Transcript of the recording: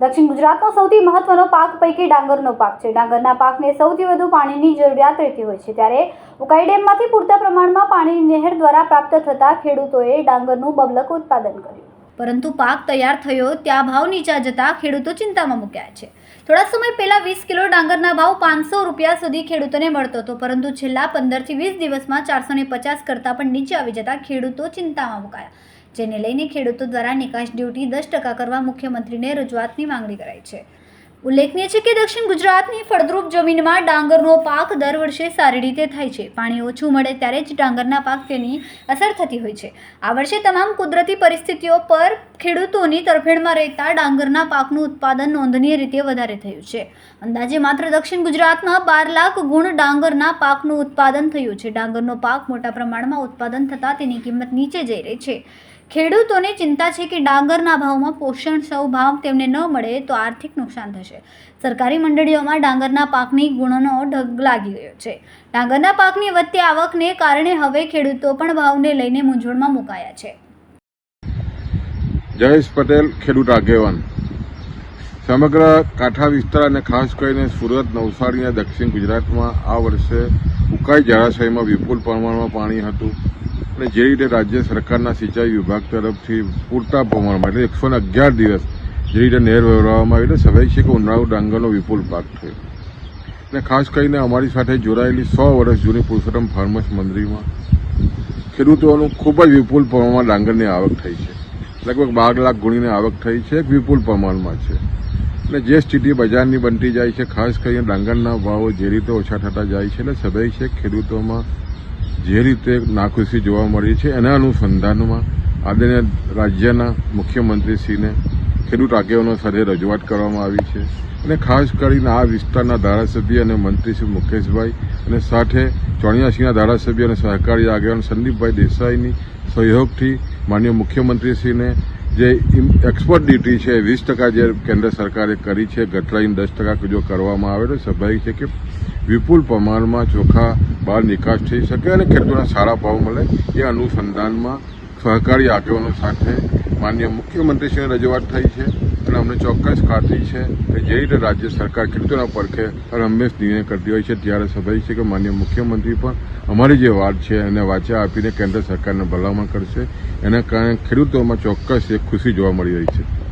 દક્ષિણ ગુજરાતનો સૌથી મહત્વનો પાક પૈકી ડાંગરનો પાક છે. ડાંગરના પાકને સૌથી વધુ પાણીની જરૂરિયાત રહેતી હોય છે. ત્યારે ઉકાઈ ડેમમાંથી પૂરતા પ્રમાણમાં પાણીની નહેર દ્વારા પ્રાપ્ત થતા ખેડૂતોએ ડાંગરનું બબલક ઉત્પાદન કર્યું. પરંતુ પાક તૈયાર થયો ત્યાં ભાવ નીચા જતા ખેડૂતો ચિંતામાં મૂક્યા છે. થોડા સમય પહેલા વીસ કિલો ડાંગરના ભાવ પાંચસો રૂપિયા સુધી ખેડૂતોને મળતો હતો, પરંતુ છેલ્લા પંદરથી વીસ દિવસમાં ચારસો ને પચાસ કરતાં પણ નીચે આવી જતા ખેડૂતો ચિંતામાં મુકાયા. જેને લઈને ખેડૂતો દ્વારા નિકાસ ડ્યુટી દસ ટકા કરવા મુખ્યમંત્રીને રજૂઆતની માંગણી કરાઈ છે. ઉલ્લેખનીય છે કે દક્ષિણ ગુજરાતની ફળદ્રુપ જમીનમાં ડાંગરનો પાક દર વર્ષે સારી રીતે થાય છે. પાણી ઓછું મળે ત્યારે જ ડાંગરના પાક તેની અસર થતી હોય છે. આ વર્ષે તમામ કુદરતી પરિસ્થિતિઓ પર ખેડૂતોની તરફેણમાં રહેતા ડાંગરના પાકનું ઉત્પાદન નોંધનીય રીતે વધારે થયું છે. અંદાજે માત્ર દક્ષિણ ગુજરાતમાં બાર લાખ ગુણ ડાંગરના પાકનું ઉત્પાદન થયું છે. ડાંગરનો પાક મોટા પ્રમાણમાં ઉત્પાદન થતાં તેની કિંમત નીચે જઈ રહી છે. ખેડૂતોને ચિંતા છે કે ડાંગરના ભાવમાં પોષણ સૌ ભાવ તેમને ન મળે તો આર્થિક નુકસાન થશે. સરકારી મંડળીઓમાં ડાંગરના પાકની ગુણનો ઢગ લાગી ગયો છે. ડાંગરના પાકની વધતી આવકને કારણે હવે ખેડૂતો પણ ભાવને લઈને મૂંઝવણમાં મુકાયા છે. જયેશ પટેલ, ખેડૂત આગેવાન. સમગ્ર કાંઠા વિસ્તાર અને ખાસ કરીને સુરત, નવસારી અને દક્ષિણ ગુજરાતમાં આ વર્ષે ઉકાઈ જળાશયમાં વિપુલ પ્રમાણમાં પાણી હતું. અને જે રીતે રાજ્ય સરકારના સિંચાઈ વિભાગ તરફથી પૂરતા પ્રમાણમાં, એટલે એકસો અગિયાર દિવસ જે રીતે નહેર વહેવડાવવામાં આવી, એટલે સ્વાભાવિક છે કે ઉનાળુ ડાંગરનો વિપુલ પાક થયો અને ખાસ કરીને અમારી સાથે જોડાયેલી સો વર્ષ જૂની પુરુષોત્તમ ફાર્મર્સ મંડળીમાં ખેડૂતોનું ખૂબ જ વિપુલ પ્રમાણમાં ડાંગરની આવક થઈ છે. લગભગ બાર લાખ ગુણીની આવક થઈ છે વિપુલ પ્રમાણમાં છે. અને જે સ્થિતિ બજારની બનતી જાય છે, ખાસ કરીને ડાંગરના ભાવો જે રીતે ઓછા થતા જાય છે, એટલે સ્વાભાવિક છે ખેડૂતોમાં જે રીતે નાખુશી જોવા મળી છે, એના અનુસંધાનમાં આદરણીય રાજ્યના મુખ્યમંત્રીશ્રીને ખેડૂત આગેવાનો સાથે રજૂઆત કરવામાં આવી છે અને ખાસ કરીને આ વિસ્તારના ધારાસભ્ય અને મંત્રી શ્રી મુકેશભાઈ અને સાથે ચોણિયાસીના ધારાસભ્ય અને સહકારી આગેવાન સંદીપભાઈ દેસાઈની સહયોગથી માન્ય મુખ્યમંત્રીશ્રીને જે એક્સપર્ટ ડ્યુટી છે વીસ ટકા જે કેન્દ્ર સરકારે કરી છે ગતરાઈને દસ ટકા જો કરવામાં આવે તો સ્વાભાવિક છે કે વિપુલ પ્રમાણમાં ચોખા બહાર નિકાસ થઈ શકે અને ખેડૂતોને સારા ભાવ મળે એ અનુસંધાનમાં સહકારી આગેવાનો સાથે માન્ય મુખ્યમંત્રીશ્રીને રજૂઆત થઈ છે અને અમને ચોક્કસ ખાતરી છે કે જે રીતે રાજ્ય સરકાર ખેડૂતોના પડખે હંમેશ નિર્ણય કરતી હોય છે ત્યારે સ્વાભાવિક છે કે માન્ય મુખ્યમંત્રી પણ અમારી જે વાત છે એને વાચા આપીને કેન્દ્ર સરકારને ભલામણ કરશે. એના કારણે ખેડૂતોમાં ચોક્કસ એક ખુશી જોવા મળી રહી છે.